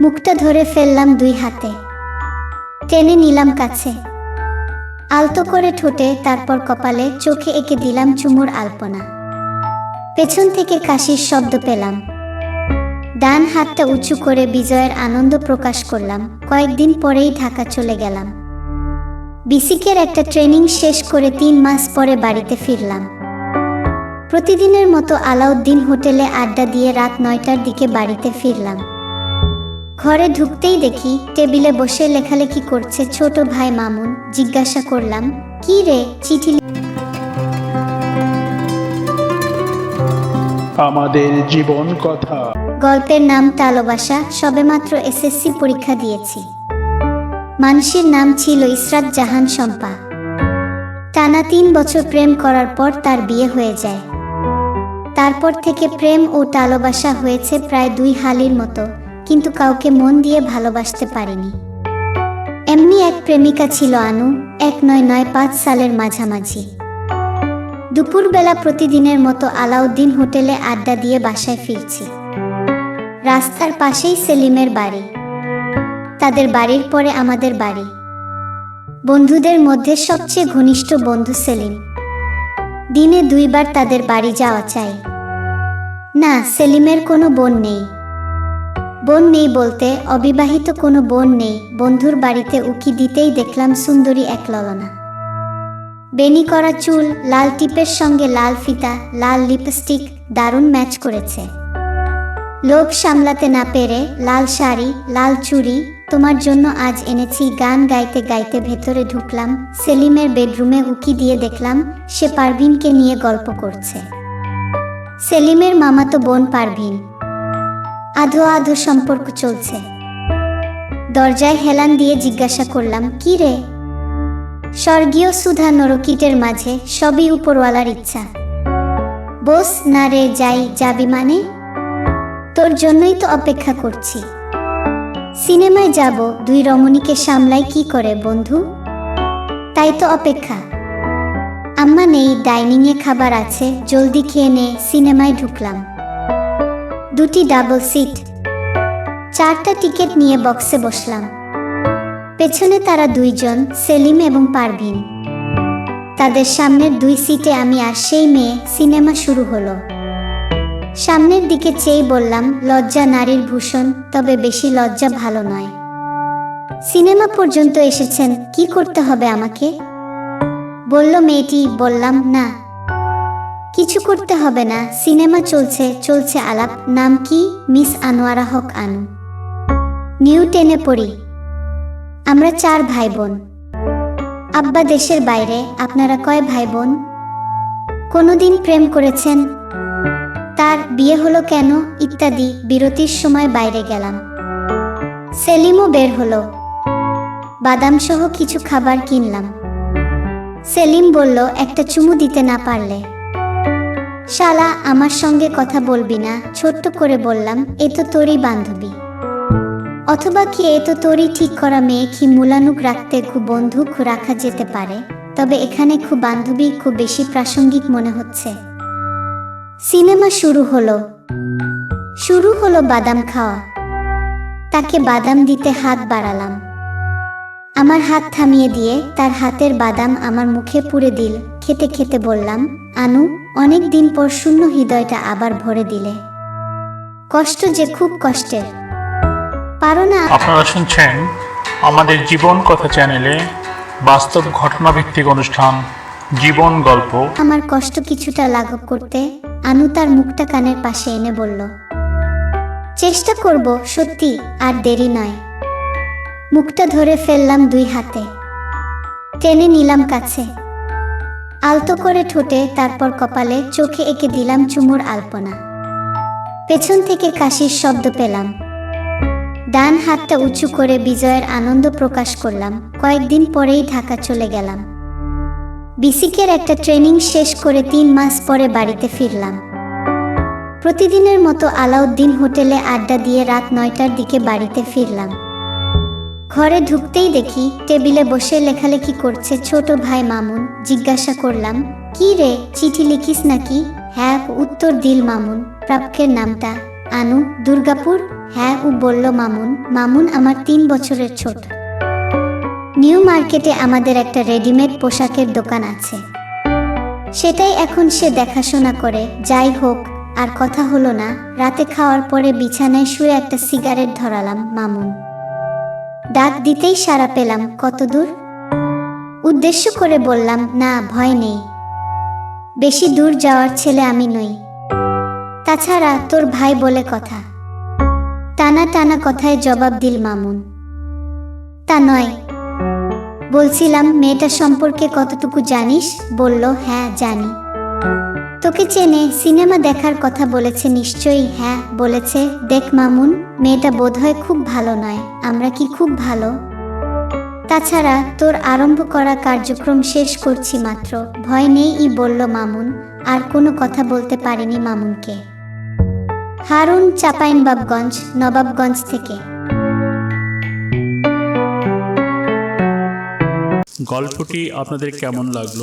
মুখটা ধরে ফেললাম দুই হাতে। টেনে নিলাম কাছে। আলতো করে ঠোঁটে, তারপর কপালে চোখে এঁকে দিলাম চুমুর আলপনা। পেছন থেকে কাশির শব্দ পেলাম। ডান হাতটা উঁচু করে বিজয়ের আনন্দ প্রকাশ করলাম। কয়েকদিন পরেই ঢাকা চলে গেলাম। বিসিকের একটা ট্রেনিং শেষ করে তিন মাস পরে বাড়িতে ফিরলাম। প্রতিদিনের মতো আলাউদ্দিন হোটেলে আড্ডা দিয়ে রাত নয়টার দিকে বাড়িতে ফিরলাম। ঘরে ঢুকতেই দেখি টেবিলে বসে লেখালেখি করছে ছোট ভাই মামুন। জিজ্ঞাসা করলাম কি রে চিঠি লি-" আমাদের জীবন কথা। গল্পের নাম তালবাসা সবেমাত্র এসএসসি পরীক্ষা দিয়েছি। মানুষের নাম ছিল ইসরাত জাহান শম্পা। টানা তিন বছর প্রেম করার পর তার বিয়ে হয়ে যায়। তারপর থেকে প্রেম ও টালবাসা হয়েছে প্রায় দুই হালির মতো। কিন্তু কাউকে মন দিয়ে ভালোবাসতে পারেনি। এমনি এক প্রেমিকা ছিল আনু, এক নয় নয় পাঁচ সালের মাঝামাঝি। দুপুরবেলা প্রতিদিনের মতো আলাউদ্দিন হোটেলে আড্ডা দিয়ে বাসায় ফিরছি। রাস্তার পাশেই সেলিমের বাড়ি। তাদের বাড়ির পরে আমাদের বাড়ি। বন্ধুদের মধ্যে সবচেয়ে ঘনিষ্ঠ বন্ধু সেলিম। দিনে দুইবার তাদের বাড়ি যাওয়া চাই। না, সেলিমের কোনো বোন নেই। বোন নেই বলতে অবিবাহিত কোনো বোন নেই, বন্ধুর বাড়িতে উকি দিতেই দেখলাম সুন্দরী এক ললনা। বেনি করা চুল, লাল টিপের সঙ্গে লাল ফিতা, লাল লিপস্টিক, দারুণ ম্যাচ করেছে। লোভ সামলাতে না পেরে লাল শাড়ি, লাল চুড়ি, তোমার জন্য আজ এনেছি গান গাইতে গাইতে ভেতরে ঢুকলাম, সেলিমের বেডরুমে উকি দিয়ে দেখলাম সে পারভিনকে নিয়ে গল্প করছে। সেলিমের মামাতো বোন পারভিন। আধো আধো সম্পর্ক চলছে। দরজায় হেলান দিয়ে জিজ্ঞাসা করলাম, কি রে? স্বর্গীয় সুধা নরকিটের মাঝে সবই উপরওয়ালার ইচ্ছা। বস, না রে, যাই, যাবি মানে? তোর জন্যই তো অপেক্ষা করছি। সিনেমায় যাব, দুই রমণীকে সামলাই কি করে, বন্ধু? তাই তো অপেক্ষা। আম্মা নেই, ডাইনিংয়ে খাবার আছে, জলদি খেয়ে নে, সিনেমায় ঢুকলাম। দুটি ডাবল সিট। চারটা টিকিট নিয়ে বক্সে বসলাম। পেছনে তারা দুইজন, সেলিম এবং পারভিন। তাদের সামনের দুই সিটে আমি আর সেই মেয়ে সিনেমা শুরু হলো। সামনের দিকে চেয়ে বললাম, লজ্জা নারীর ভূষণ, তবে বেশি লজ্জা ভালো নয়। সিনেমা পর্যন্ত এসেছেন, কি করতে হবে আমাকে? বলল মেয়েটি, বললাম না। কিছু করতে হবে না। সিনেমা চলছে চলছে আলাপ। নাম কি? মিস আনোয়ারা হক আনু। নিউ টেনে পড়ি। আমরা চার ভাই বোন আব্বা দেশের বাইরে। আপনারা কয় ভাই বোন কোনোদিন প্রেম করেছেন? তার বিয়ে হলো কেন? ইত্যাদি। বিরতির সময় বাইরে গেলাম। সেলিমও বের হলো। বাদাম সহ কিছু খাবার কিনলাম। সেলিম বলল, একটা চুমু দিতে না পারলে। শালা, আমার সঙ্গে কথা বলবি না। ছোট্ট করে বললাম, এ তো তোরই বান্ধবী। অথবা কি এ তো তোরই ঠিক করা মেয়ে কি মূলানুক রাখতে খুব বন্ধু খুব রাখা যেতে পারে। তবে এখানে খুব বান্ধবী, খুব বেশি প্রাসঙ্গিক মনে হচ্ছে। সিনেমা শুরু হলো। শুরু হলো বাদাম খাওয়া। তাকে বাদাম দিতে হাত বাড়ালাম। আমার হাত থামিয়ে দিয়ে তার হাতের বাদাম আমার মুখে পুরে দিল। খেতে খেতে বললাম আনু অনেক দিন পর শূন্য হৃদয়টা আবার ভরে দিলে। কষ্ট যে খুব কষ্টের। পারো না আপনারা শুনছেন আমাদের জীবন কথা চ্যানেলে বাস্তব ঘটনাভিত্তিক অনুষ্ঠান জীবন গল্প। আমার কষ্ট কিছুটা লাঘব করতে আনু তার মুখটা কানের পাশে এনে বলল চেষ্টা করব সত্যি আর দেরি নয়। মুখটা ধরে ফেললাম দুই হাতে। টেনে নিলাম কাছে। আলতো করে ঠোঁটে, তারপর কপালে চোখে এঁকে দিলাম চুমুর আলপনা। পেছন থেকে কাশির শব্দ পেলাম। ডান হাতটা উঁচু করে বিজয়ের আনন্দ প্রকাশ করলাম। কয়েকদিন পরেই ঢাকা চলে গেলাম। বিসিকের একটা ট্রেনিং শেষ করে তিন মাস পরে বাড়িতে ফিরলাম। প্রতিদিনের মতো আলাউদ্দিন হোটেলে আড্ডা দিয়ে রাত নয়টার দিকে বাড়িতে ফিরলাম। ঘরে ঢুকতেই দেখি টেবিলে বসে লেখালেখি করছে ছোট ভাই মামুন। জিজ্ঞাসা করলাম, কি রে, চিঠি লিখিস নাকি? হ্যাঁ উত্তর দিল মামুন, প্রাপকের নামটা। আনু, দুর্গাপুর? হ্যাঁ ও বলল মামুন মামুন আমার তিন বছরের ছোট। নিউ মার্কেটে আমাদের একটা রেডিমেড পোশাকের দোকান আছে। সেটাই এখন সে দেখাশোনা করে, যাই হোক, আর কথা হলো না। রাতে খাওয়ার পরে বিছানায় শুয়ে একটা সিগারেট ধরালাম, মামুন। ডাক দিতেই সাড়া পেলাম, কত দূর? উদ্দেশ্য করে বললাম, না, ভয় নেই। বেশি দূর যাওয়ার ছেলে আমি নই। তাছাড়া তোর ভাই বলে কথা। টানা টানা কথায় জবাব দিল মামুন। তা নয়। বলছিলাম, মেয়েটা সম্পর্কে কতটুকু জানিস? বলল হ্যাঁ জানি। তোকে চেনে সিনেমা দেখার কথা বলেছে নিশ্চয়ই হ্যাঁ বলেছে। দেখ মামুন, মেয়েটা বোধহয় খুব ভালো নয়, আমরা কি খুব ভালো? তাছাড়া তোর আরম্ভ করা কার্যক্রম শেষ করছি মাত্র। ভয় নেই ই বলল মামুন, আর কোনো কথা বলতে পারেনি মামুনকে। হারুন চাপাইনবাবগঞ্জ, নবাবগঞ্জ থেকে। গল্পটি আপনাদের কেমন লাগল?